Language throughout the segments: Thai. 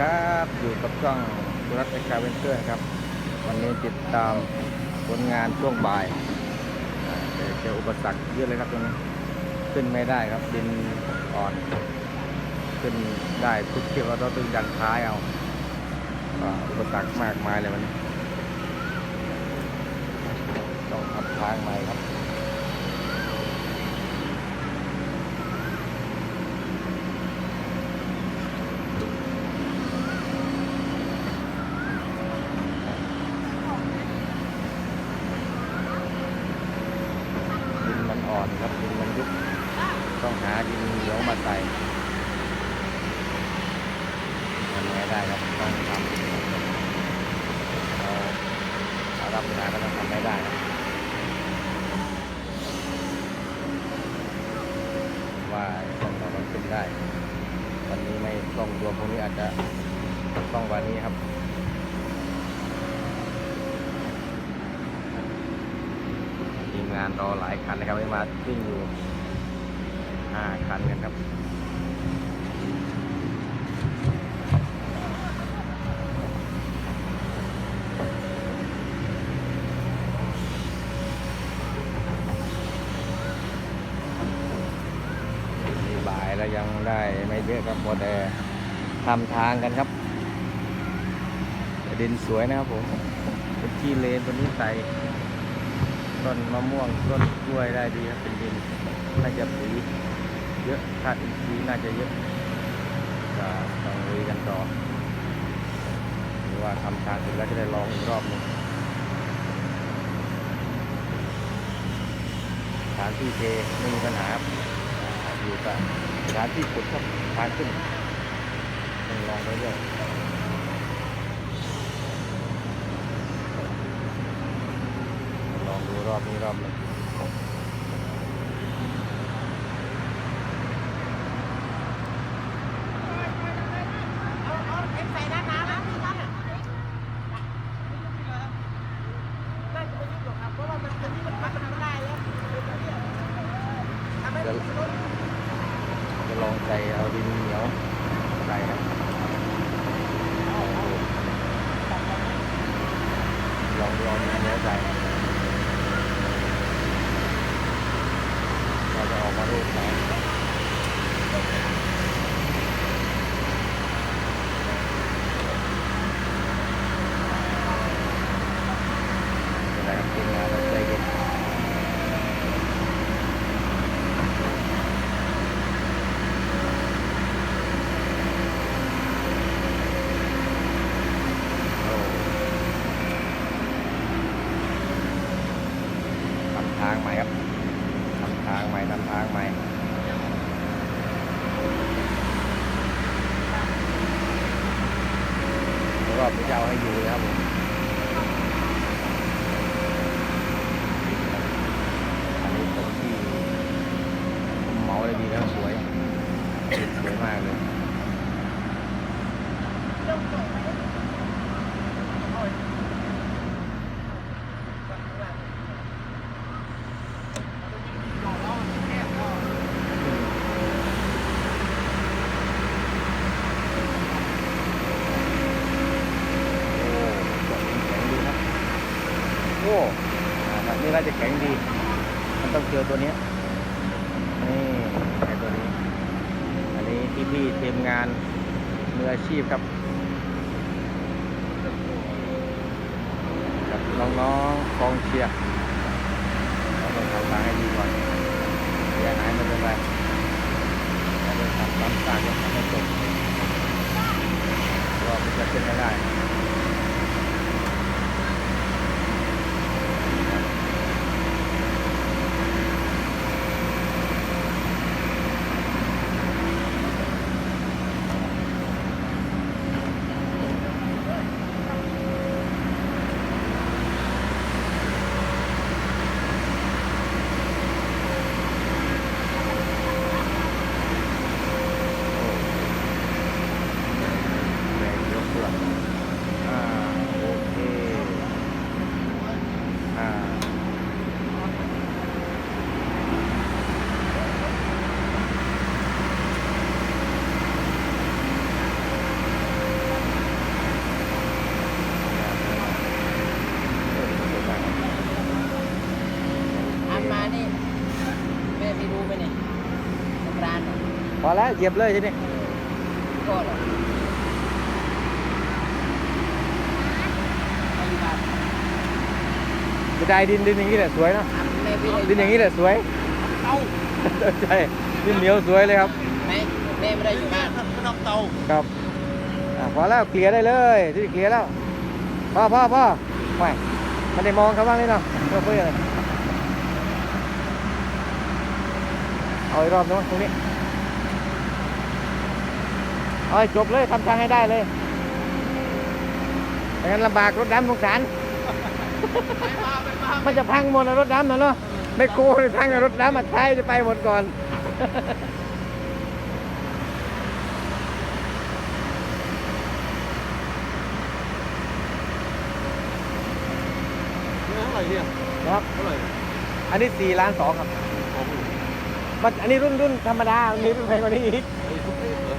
ครับอยู่กับช่องสุรัตน์เอ็กซ์คาเวนเตอร์ครับ วันนี้ติดตามผลงานช่วงบ่ายแต่เจออุปสรรคเยอะเลยครับตรงนี้ขึ้นไม่ได้ครับดินอ่อน ขึ้นได้ทุกเที่ยวเราต้องดันท้ายเอาอุปสรรคมากมายเลยวันนี้ต้องทำทางใหม่ครับ ดินมันอ่อนครับดินมันยุบต้องหาดินเหนียวมาใส่ทำไงได้ครับต้องทำเราเรับงานก็ต้องทำไม่ได้ว่าต้องเราต้องขึ้นได้ วันนี้ไม่ต้องรวมพวกนี้อาจจะต้องวันนี้ครับทีมงานรอหลายคันนะครับไม่มาวิ่งอยู่ห้าคันกันครับ มีบ่ายแล้วยัง ได้ไม่เยอะครับพอแต่ทำทางกันครับดินสวยนะครับผมเป็นที่เลนตัวนี้ใส่ต้นมะม่วงต้นกล้วยได้ดีครับเป็นดินน่าจะปุ๋ยเยอะธาตุอินทรีย์น่าจะเยอะก็ต้องลุยกันต่อหรือว่าทำทางเสร็จแล้วจะได้ลองอีกรอบหนึงสถานที่เทไม่มีปัญหาครับ อยู่กับสถานที่ขุดครับทางขึ้นต้องลองไปเรื่อยลองดูรอบนี้รอบนึงเอาเอาเอ็มใส่ด้านน้ำนะพี่นั่นน่ะน่าจะไม่ยุ่งหรอกครับเพราะว่ามันตัวนี้มันพัดมันไม่ได้แล้วทำให้ จะลองใจเอาดินเหนียวใส่ครับลองลองดินเหนียวใส่เราจะออกมารูปไหนเป็นไรครับทีมงานเราใจเย็น โอ้ทำทางใหม่ครับ ทำทางใหม่ ทำทางใหม่ รอบนี้จะเอาให้ดูนะครับผมอันนี้ผมที่เหมาเลยดีแล้วสวย สวยมากเลย โอ้แข็งดีครับบนี้น่าจะแข็งดี มันต้องเจอตัวนี้นี่ไอตัวนี้ อันนี้พี่พี่ๆทีมงานมืออาชีพครับกับน้องๆกองเชียร์เราต้องทำทางให้ดีก่อนเสียหายไม่เป็นไรเราต้องทำตามสร้างยังทำไม่จบเรอบนี้จะขึ้นไม่ได้ แรงยกเพื่อน แล้วเหยียบเลยทีนี้ก็หรอจะได้ดินดินอย่างนี้แหละสวยเนอะแม่พี่ดินอย่างนี้แหละสวย เตาใช่ดินเหนียวสวยเลยครับ แม่แม่ไม่ได้อยู่บ้านขนมเตาครับอะพอแล้วเคลียร์ได้เลยที่เคลียร์แล้วพ่อพ่อพ่อไม่มันได้มองเขาบ้างเลยเนาะเพื่อเพื่อเลย เอาอีกรอบนึงตรงนี้เอาให้จบเลยทำทางให้ได้เลยไม่งั้นลำบากรถดำสงสารมันจะพังหมดนะรถดำนะเนาะไม่โกเลยพังกับรถดำมาท้ายจะไปหมดก่อนเท่าไหร่เนี่ยนะครับเท่าไหร่อันนี้4ล้านสองครับของ มันอันนี้รุ่นรุ่นธรรมดามีรุ่นแพงกว่านี้อีกไอ้ทุกเรื่องเหรอ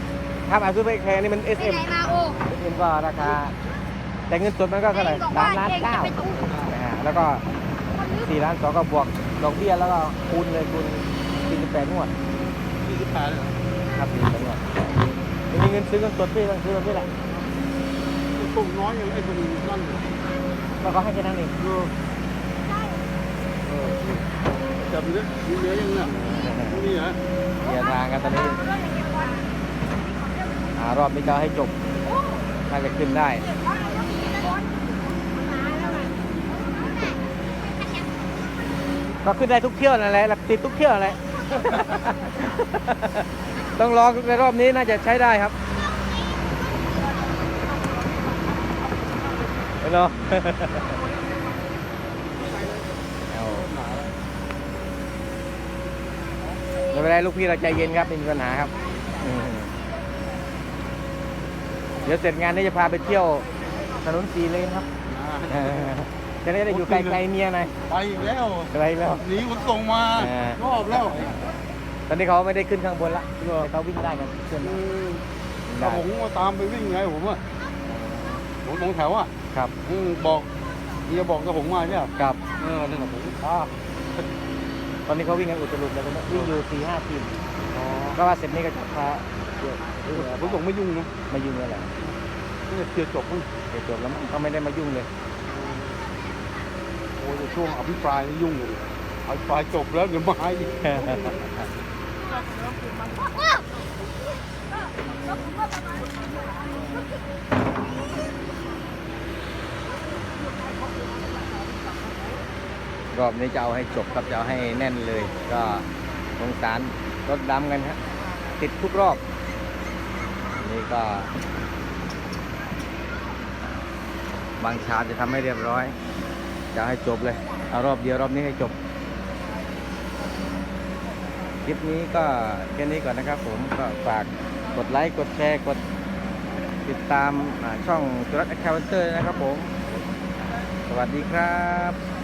ครับอาซูเปอร์แพงนี่มัน ไป SM ไหนมาโอ้ SM ก็ราคา แต่เงินสดมันก็เท่าไหร่บอกสาว่ามล้านเก่งเก้าจะไปตู้นะฮะแล้วก็4ล้านสองก็บวกดอกเบี้ยแล้วก็คูณเลยคูณ48งวดยี่สิบแปดเลยเหรอครับ48งวดไม่มีเงินซื้อเงินสดพี่ต้องซื้อแบบนี้แหละตุ่มน้อยอย่างไอ้คนนั่นเลยแล้วก็ให้แค่นั้นเอง เออเออจับดูดิมีเนื้อยังเนี่ยนี่ เหรอเรียนทางกันตอนนี้อ่ารอบนี้ก็ให้จบน่าจะขึ้นได้ก็ขึ้นได้ทุกเที่ยวนั่นแหละแบบติดทุกเที่ยวนั่นแหละต้องลองในรอบนี้น่าจะใช้ได้ครับเนาะ เอา ไม่เป็นไรลูกพี่เราใจเย็นครับไม่มีปัญหาครับอืมเดี๋ยวเสร็จงานนี้จะพาไปเที่ยวถนนสีเลนครับเออจะได้อยู่ไกลๆเมียหน่อยไปอีกแล้วไกลแล้วหนีขนส่งมาเออรอบแล้ว ตอนนี้เขาไม่ได้ขึ้นข้างบนละแต่เขาวิ่งได้กันขึ้นอืมได้ถ้าผมมาตามไปวิ่งไงผมอะผมมองแถวอะครับอืมบอกเมียบอกกับผมมาเนี่ยกับเออนั่นแหละผมอ๋อ ตอนนี้เขาวิ่งกันอุตลุดเลยตอนนี้วิ่งอยู่สี่ห้าทีมอ๋อก็ว่าเสร็จนี้ก็จะพาเดี๋ยวเดี๋ยวผมบอกไม่ยุ่งนะมายุ่งเลยแหละนี่เคลียร์จบมั้งเดี๋ยวจบแล้วมั้งเขาไม่ได้มายุ่งเลยโอ้ยช่วงอภิปรายนี่ยุ่งเลยอภิปรายจบแล้วเดี๋ยวมาอีก รอบนี้จะเอาให้จบครับจะเอาให้แน่นเลย ก็สงสารรถดำกันครับติดทุกรอบ นี่ก็ บางชาจะทำให้เรียบร้อย จะให้จบเลย เอารอบเดียวรอบนี้ให้จบ คลิปนี้ก็แค่นี้ก่อนนะครับผมก็ฝากกดไลค์ กดแชร์ กดติดตามช่องจุรัตแอคเคาน์เตอร์นะครับผม สวัสดีครับ